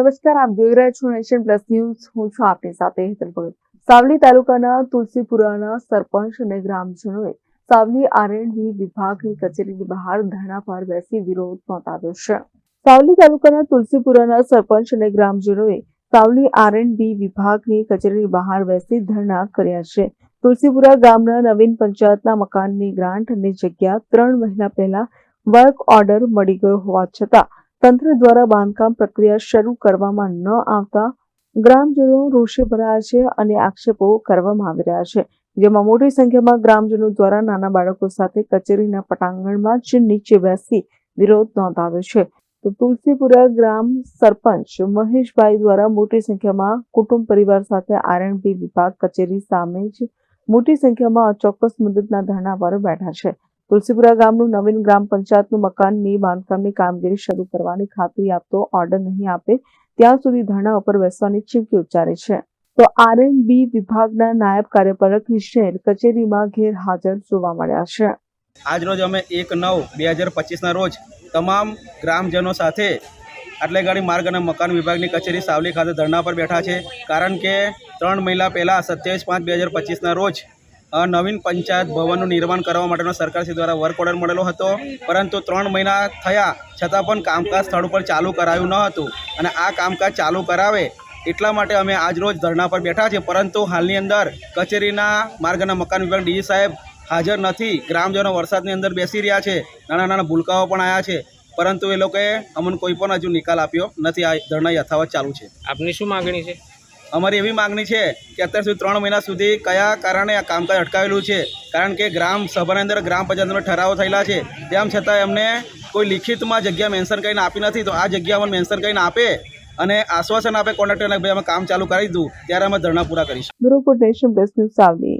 નમસ્કાર, આપ જોઈ રહ્યા છો નેશન પ્લસ ન્યૂઝ. હું છું આપની સાથે હેતલ ભગત. સાવલી તાલુકાના તુલસીપુરાના સરપંચ અને ગ્રામજનોએ સાવલી આરએનડી વિભાગની કચેરીની બહાર ધરણા પર બેસી વિરોધ નોંધાવ્યો છે. સાવલી તાલુકાના તુલસીપુરાના સરપંચ અને ગ્રામજનોએ સાવલી આરએનડી વિભાગની કચેરીની બહાર બેસી ધરણા કર્યા છે. તુલસીપુરા ગામના નવીન પંચાયતના મકાનની ગ્રાન્ટ અને જગ્યા ત્રણ મહિના પહેલા વર્ક ઓર્ડર મળી ગયો હોવા છતાં તંત્ર દ્વારા બાંધકામ પ્રક્રિયા શરૂ કરવામાં ન આવતા ગ્રામજનો રોષે ભરાયા છે અને આક્ષેપો કરવામાં આવી રહ્યા છે. જેમાં મોટી સંખ્યામાં ગ્રામજનો દ્વારા નાના બાળકો સાથે કચેરીના પટાંગણમાં જ નીચે બેસી વિરોધ નોંધાવ્યો છે. તો તુલસીપુરા ગ્રામ સરપંચ મહેશભાઈ દ્વારા મોટી સંખ્યામાં કુટુંબ પરિવાર સાથે આરએનબી વિભાગ કચેરી સામે જ મોટી સંખ્યામાં અચોક્કસ મુદતના ધરણા પર બેઠા છે. તુલસીપુરા ગામનું નવીન ગ્રામ પંચાયતનું મકાનની બાંધકામની કામગીરી શરૂ કરવાની ખાતરી આપતો ઓર્ડર નહીં આપે, ત્યાં સુધી ધરણા ઉપર બેસવાની ચીમકી ઉચ્ચારી છે. તો આરએનબી વિભાગના નાયબ કાર્યપાલક નિષ્ણાત કચેરીમાં ઘેર હાજર જોવા મળ્યા છે. આજ રોજ અમે એક નવ બે હજાર પચીસના રોજ તમામ ગ્રામજનો સાથે આટલે ગાડી માર્ગ અને મકાન વિભાગની કચેરી સાવલી ખાતે ધરણા પર બેઠા છે. કારણ કે ત્રણ મહિના પહેલાં સત્યાવીસ પાંચ બે હજાર પચીસના રોજ નવીન પંચાયત ભવનનું નિર્માણ કરવા માટેનો સરકારશ્રી દ્વારા વર્ક ઓર્ડર મળેલો હતો. પરંતુ ત્રણ મહિના થયા, છતાં પણ કામકાજ સ્થળ ઉપર ચાલુ કરાયું ન હતું અને આ કામકાજ ચાલુ કરાવે એટલા માટે અમે આજ રોજ ધરણા પર બેઠા છીએ. પરંતુ હાલની અંદર કચેરીના માર્ગના મકાન વિભાગ ડીજી સાહેબ હાજર નથી. ગ્રામજનો વરસાદની અંદર બેસી રહ્યા છે. નાના નાના ભૂલકાઓ પણ આવ્યા છે. પરંતુ એ લોકોએ અમને કોઈ પણ હજુ નિકાલ આપ્યો નથી. આ ધરણા યથાવત ચાલુ છે. આપની શું માગણી છે? અમારી એવી માગણી છે કે અત્યાર સુધી ત્રણ મહિના સુધી કયા કારણે આ કામકાજ અટકાવેલું છે? કારણ કે ગ્રામ સભાની અંદર ગ્રામ પંચાયતનો ઠરાવો થયેલા છે. તેમ છતાં એમને કોઈ લિખિતમાં જગ્યા મેન્શન કરીને આપી નથી. તો આ જગ્યા અમને મેન્શન કરીને આપે અને આશ્વાસન આપે કોન્ટ્રાક્ટરને ભાઈ અમે કામ ચાલુ કરી દીધું. ત્યારે અમે ધરણા પૂરા કરીશું. Bureau news Savli.